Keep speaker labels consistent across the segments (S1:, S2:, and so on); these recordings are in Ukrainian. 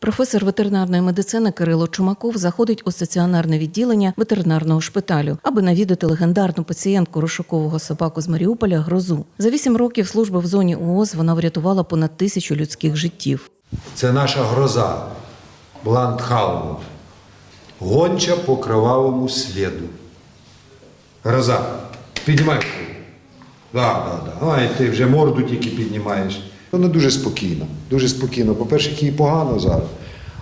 S1: Професор ветеринарної медицини Кирило Чумаков заходить у стаціонарне відділення ветеринарного шпиталю, аби навідати легендарну пацієнтку розшукового собаку з Маріуполя Грозу. За вісім років служби в зоні УОЗ вона врятувала понад тисячу людських життів.
S2: Це наша гроза, Бландхаун. Гонча по кровавому сліду. Гроза, піднімай. Да, да, да. Ай, ти вже морду тільки піднімаєш. Вона дуже спокійна. Дуже спокійна. По-перше, їй погано зараз.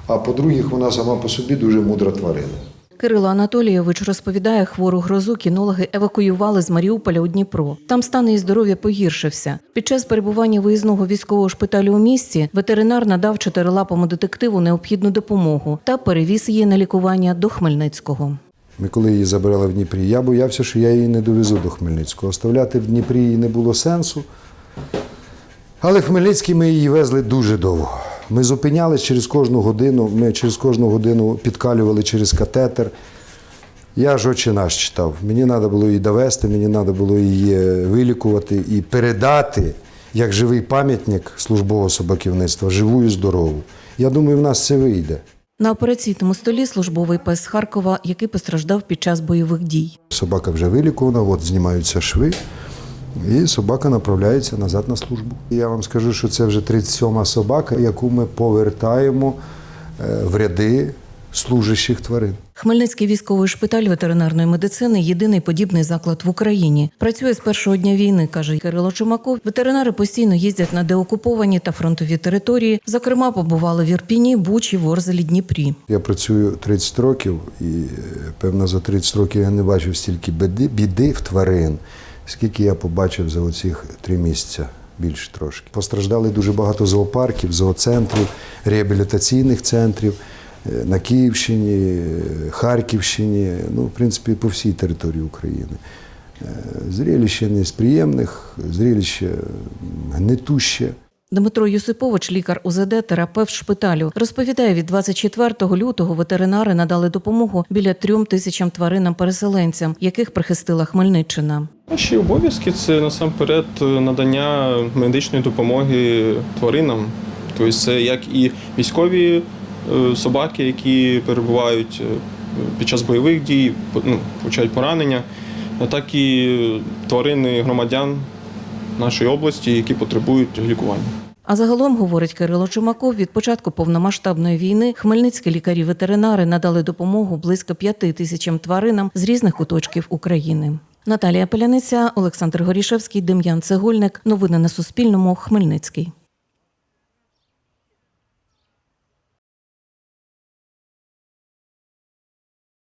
S2: А по-друге, вона сама по собі дуже мудра тварина.
S1: Кирило Анатолійович розповідає, хвору грозу кінологи евакуювали з Маріуполя у Дніпро. Там стан її здоров'я погіршився. Під час перебування виїзного військового шпиталю у місті ветеринар надав чотирилапому детективу необхідну допомогу та перевіз її на лікування до Хмельницького.
S2: Ми коли її забирали в Дніпрі, я боявся, що я її не довезу до Хмельницького. Оставляти в Дніпрі її не було сенсу. Але Хмельницький ми її везли дуже довго. Ми зупинялись через кожну годину, ми через кожну годину підкалювали через катетер. Я ж очі наш читав. Мені треба було її довести, мені треба було її вилікувати і передати як живий пам'ятник службового собаківництва, живу і здорову. Я думаю, в нас це вийде.
S1: На операційному столі службовий пес Харкова, який постраждав під час бойових дій.
S2: Собака вже вилікувана, от знімаються шви, і собака направляється назад на службу. Я вам скажу, що це вже 37-ма собака, яку ми повертаємо е, в ряди служащих тварин.
S1: Хмельницький військовий шпиталь ветеринарної медицини єдиний подібний заклад в Україні. Працює з першого дня війни, каже Кирило Чумаков. Ветеринари постійно їздять на деокуповані та фронтові території. Зокрема, побували в Ірпіні, Бучі, Ворзелі, Дніпрі.
S2: Я працюю 30 років, і е, певно за 30 років я не бачив стільки біди, біди в тварин, скільки я побачив за оці три місяці. Більше трошки. Постраждали дуже багато зоопарків, зооцентрів, реабілітаційних центрів е, на Київщині, е, Харківщині, ну, в принципі, по всій території України. Зрілище Зрелище не з приємних, зрілище гнетуще.
S1: Дмитро Юсипович, лікар УЗД, терапевт шпиталю, розповідає, від 24 лютого ветеринари надали допомогу біля трьом тисячам тваринам-переселенцям, яких прихистила Хмельниччина.
S3: Наші обов'язки це насамперед надання медичної допомоги тваринам. Тобто це як і військові е, собаки, які перебувають е, під час бойових дій, ну, получають поранення, так і тварини громадян нашої області, які потребують лікування.
S1: А загалом, говорить Кирило Чумаков, від початку повномасштабної війни хмельницькі лікарі-ветеринари надали допомогу близько п'яти тисячам тваринам з різних куточків України. Наталія Пеляниця, Олександр Горішевський, Дем'ян Цегольник. Новини на Суспільному. Хмельницький.